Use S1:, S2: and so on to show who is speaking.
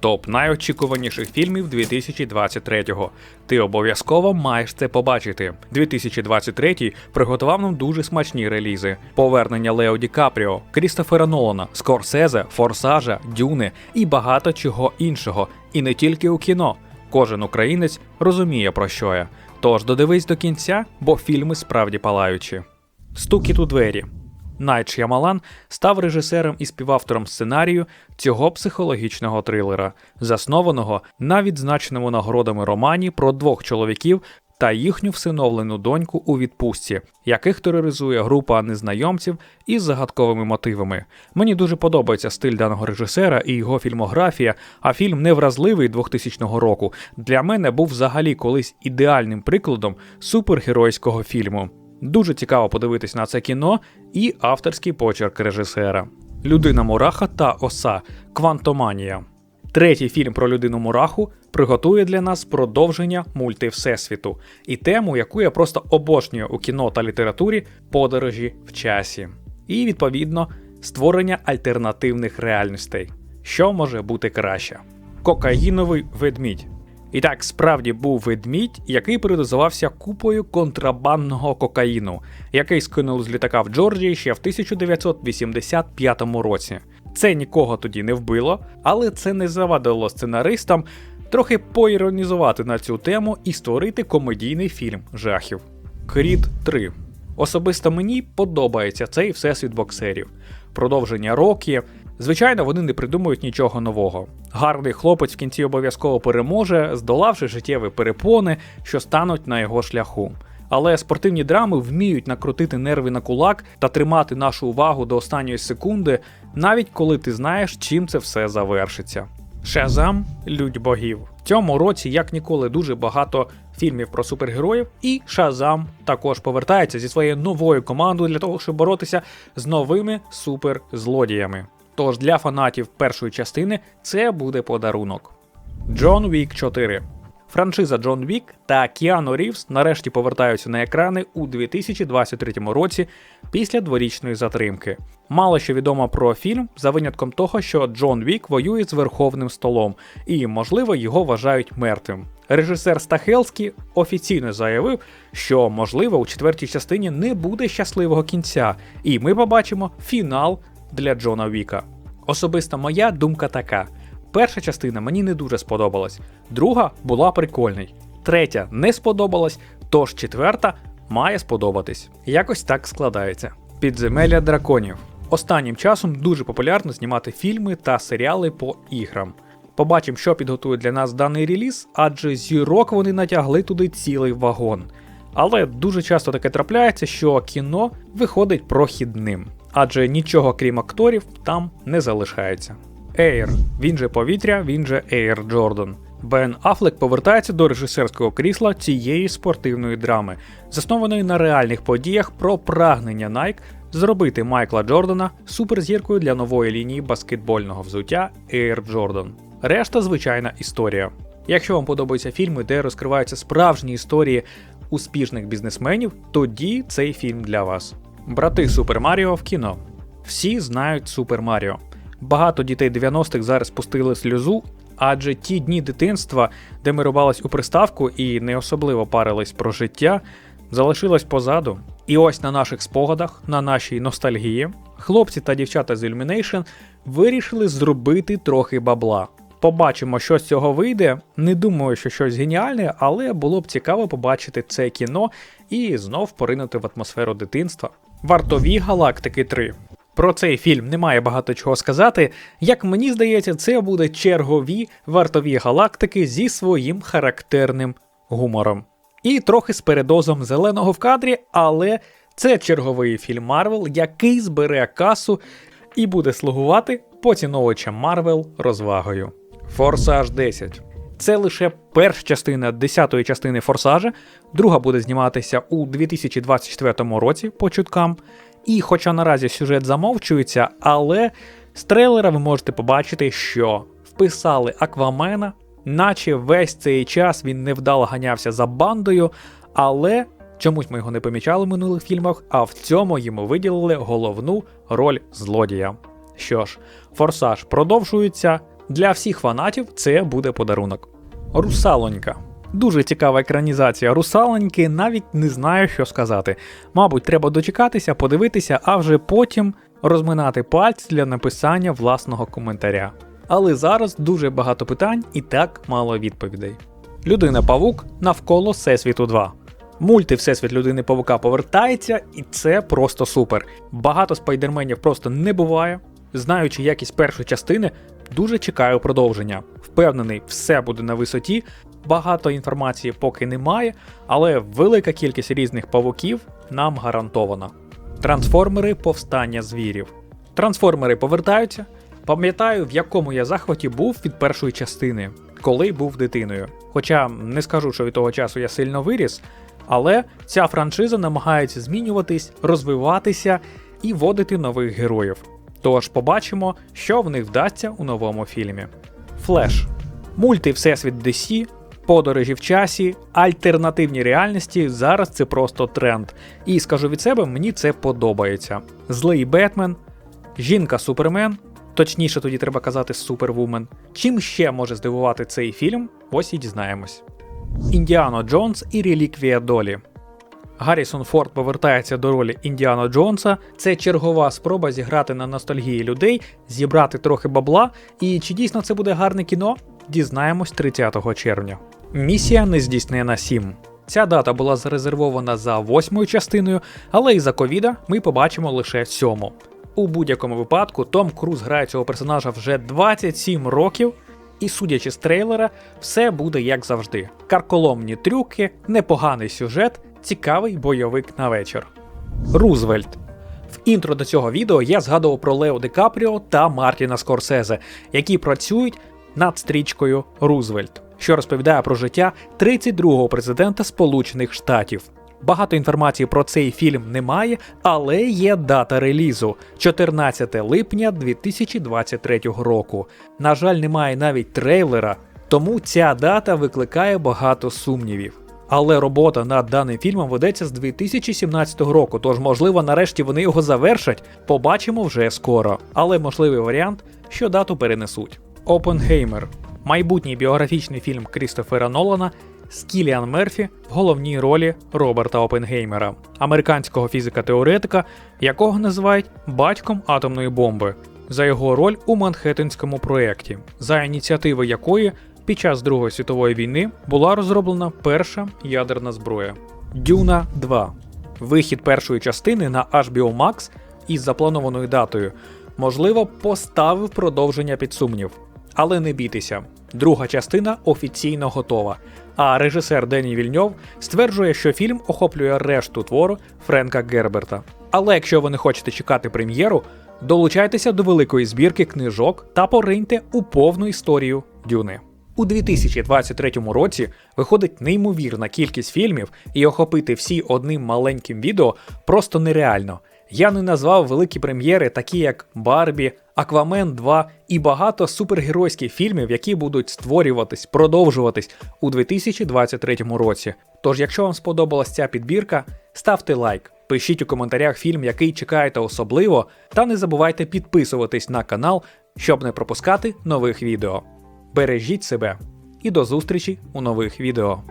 S1: Топ найочікуваніших фільмів 2023-го. Ти обов'язково маєш це побачити. 2023 приготував нам дуже смачні релізи: повернення Лео Ді Капріо, Крістофера Нолана, Скорсезе, Форсажа, Дюни і багато чого іншого. І не тільки у кіно. Кожен українець розуміє про що я. Тож додивись до кінця, бо фільми справді палаючі. Стукіт у двері. Найт Шямалан став режисером і співавтором сценарію цього психологічного трилера, заснованого на відзначеному нагородами романі про двох чоловіків та їхню всиновлену доньку у відпустці, яких тероризує група незнайомців із загадковими мотивами. Мені дуже подобається стиль даного режисера і його фільмографія, а фільм невразливий 2000 року для мене був взагалі колись ідеальним прикладом супергеройського фільму. Дуже цікаво подивитись на це кіно і авторський почерк режисера. Людина Мураха та Оса Квантоманія. Третій фільм про людину Мураху приготує для нас продовження мульти Всесвіту і тему, яку я просто обожнюю у кіно та літературі подорожі в часі. І, відповідно, створення альтернативних реальностей. Що може бути краще? Кокаїновий ведмідь. І так справді був ведмідь, який передозувався купою контрабандного кокаїну, який скинули з літака в Джорджії ще в 1985 році. Це нікого тоді не вбило, але це не завадило сценаристам трохи поіронізувати на цю тему і створити комедійний фільм жахів. Крід 3. Особисто мені подобається цей всесвіт боксерів. Продовження роки. Звичайно, вони не придумують нічого нового. Гарний хлопець в кінці обов'язково переможе, здолавши життєві перепони, що стануть на його шляху. Але спортивні драми вміють накрутити нерви на кулак та тримати нашу увагу до останньої секунди, навіть коли ти знаєш, чим це все завершиться. Шазам Людь богів. В цьому році, як ніколи, дуже багато фільмів про супергероїв, і Шазам також повертається зі своєю новою командою для того, щоб боротися з новими суперзлодіями. Тож для фанатів першої частини це буде подарунок. Джон Вік 4. Франшиза Джон Вік та Кіану Рівс нарешті повертаються на екрани у 2023 році після дворічної затримки. Мало що відомо про фільм за винятком того, що Джон Вік воює з Верховним столом, і, можливо, його вважають мертвим. Режисер Стахелський офіційно заявив, що, можливо, у четвертій частині не буде щасливого кінця, і ми побачимо фінал для Джона Віка. Особисто моя думка така. Перша частина мені не дуже сподобалась, друга була прикольний, третя не сподобалась, тож четверта має сподобатись. Якось так складається. Підземелля драконів. Останнім часом дуже популярно знімати фільми та серіали по іграм. Побачимо, що підготує для нас даний реліз, адже зірок вони натягли туди цілий вагон. Але дуже часто таке трапляється, що кіно виходить прохідним, адже нічого крім акторів там не залишається. Ейр, він же повітря, він же Ейр Джордан. Бен Афлек повертається до режисерського крісла цієї спортивної драми, заснованої на реальних подіях про прагнення Nike зробити Майкла Джордана суперзіркою для нової лінії баскетбольного взуття Air Jordan. Решта звичайна історія. Якщо вам подобаються фільми, де розкриваються справжні історії успішних бізнесменів, тоді цей фільм для вас. Брати Супер Маріо в кіно. Всі знають Супер Маріо. Багато дітей 90-х зараз пустили сльозу, адже ті дні дитинства, де ми рубались у приставку і не особливо парились про життя, залишилось позаду. І ось на наших спогадах, на нашій ностальгії, хлопці та дівчата з Illumination вирішили зробити трохи бабла. Побачимо, що з цього вийде. Не думаю, що щось геніальне, але було б цікаво побачити це кіно і знов поринути в атмосферу дитинства. Вартові галактики 3. Про цей фільм немає багато чого сказати. Як мені здається, це буде чергові вартові галактики зі своїм характерним гумором. І трохи з передозом зеленого в кадрі, але це черговий фільм Марвел, який збере касу і буде слугувати поціновувачам Марвел розвагою. Форсаж 10. Це лише перша частина 10-ї частини Форсажа, друга буде зніматися у 2024 році по чуткам. І хоча наразі сюжет замовчується, але з трейлера ви можете побачити, що вписали Аквамена, наче весь цей час він невдало ганявся за бандою, але чомусь ми його не помічали в минулих фільмах, а в цьому йому виділили головну роль злодія. Що ж, форсаж продовжується. Для всіх фанатів це буде подарунок. Русалонька. Дуже цікава екранізація русалоньки, навіть не знаю, що сказати. Мабуть, треба дочекатися, подивитися, а вже потім розминати пальці для написання власного коментаря. Але зараз дуже багато питань і так мало відповідей. Людина Павук навколо Всесвіту 2. Мульти Всесвіт людини Павука повертається, і це просто супер. Багато спайдерменів просто не буває. Знаючи якість першої частини, дуже чекаю продовження. Впевнений, все буде на висоті. Багато інформації поки немає, але велика кількість різних павуків нам гарантована. Трансформери повстання звірів. Трансформери повертаються. Пам'ятаю, в якому я захваті був від першої частини, коли був дитиною. Хоча не скажу, що від того часу я сильно виріс, але ця франшиза намагається змінюватись, розвиватися і вводити нових героїв. Тож побачимо, що в них вдасться у новому фільмі. Флеш. Мульти Всесвіт DC, подорожі в часі, альтернативні реальності зараз це просто тренд. І скажу від себе, мені це подобається. Злий Бетмен, жінка Супермен, точніше тоді треба казати Супервумен. Чим ще може здивувати цей фільм? Ось і дізнаємось. Індіано Джонс і Реліквія Долі. Гаррісон Форд повертається до ролі Індіана Джонса. Це чергова спроба зіграти на ностальгії людей, зібрати трохи бабла. І чи дійсно це буде гарне кіно? Дізнаємось 30 червня. Місія нездійснена 7. Ця дата була зарезервована за восьмою частиною, але із-за ковіда ми побачимо лише сьому. У будь-якому випадку Том Круз грає цього персонажа вже 27 років, і судячи з трейлера, все буде як завжди: карколомні трюки, непоганий сюжет, цікавий бойовик на вечір. Рузвельт. В інтро до цього відео я згадував про Лео Ди Капріо та Мартіна Скорсезе, які працюють над стрічкою Рузвельт, що розповідає про життя 32-го президента Сполучених Штатів. Багато інформації про цей фільм немає, але є дата релізу 14 липня 2023 року. На жаль, немає навіть трейлера, тому ця дата викликає багато сумнівів. Але робота над даним фільмом ведеться з 2017 року, тож, можливо, нарешті вони його завершать. Побачимо вже скоро. Але можливий варіант, що дату перенесуть. Опенгеймер майбутній біографічний фільм Крістофера Нолана з Кіліан Мерфі в головній ролі Роберта Опенгеймера, американського фізика-теоретика, якого називають батьком атомної бомби, за його роль у Манхеттенському проєкті, за ініціативи якої під час Другої світової війни була розроблена перша ядерна зброя. Дюна 2. Вихід першої частини на HBO Max із запланованою датою, можливо, поставив продовження під сумнів. Але не бійтеся, друга частина офіційно готова. А режисер Дені Вільньов стверджує, що фільм охоплює решту твору Френка Герберта. Але якщо ви не хочете чекати прем'єру, долучайтеся до великої збірки книжок та пориньте у повну історію Дюни. У 2023 році виходить неймовірна кількість фільмів, і охопити всі одним маленьким відео просто нереально. Я не назвав великі прем'єри, такі як Барбі, Аквамен 2 і багато супергеройських фільмів, які будуть створюватись, продовжуватись у 2023 році. Тож, якщо вам сподобалась ця підбірка, ставте лайк, пишіть у коментарях фільм, який чекаєте особливо, та не забувайте підписуватись на канал, щоб не пропускати нових відео. Бережіть себе і до зустрічі у нових відео.